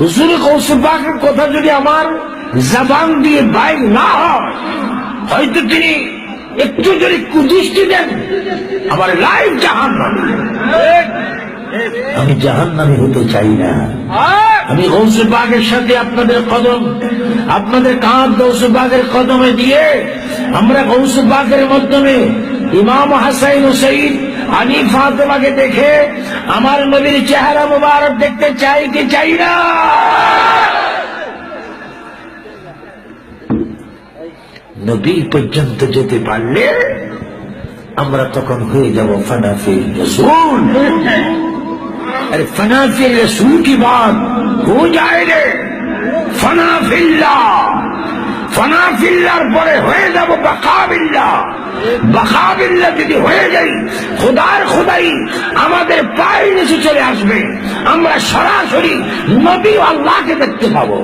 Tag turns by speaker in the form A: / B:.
A: হুজুর কৌসুবাকের কথা যদি আমার জবান দিয়ে বাইর না হয়, হয়তো তিনি একটু যদি কুদৃষ্টি দেন আমার লাইফ জাহান আমি জাহান নামে হতে চাই না। আমি গৌসুবাগের সাথে আপনাদের কদম, আপনাদের কাঁধ গৌসুবাগের কদমে দিয়ে আমরা গৌসুবাগের মাধ্যমে ইমাম হাসাইন হুসাইন আলী ফাতেমাকে দেখে امل مجھے چہرہ مبارک دیکھتے چاہے نبی پر جنت جوتے پال امرت وقت ہو جا فنا سے بات ہو جائے گی فنا فی اللہ۔ ফিল্লার পরে হয়ে যাব বাকাবিল্লা। বাকাবিল্লা যদি হয়ে যাই, খোদার খোদাই আমাদের পায়ের নিচে চলে আসবে। আমরা সরাসরি নবী আল্লাহকে দেখতে পাবো।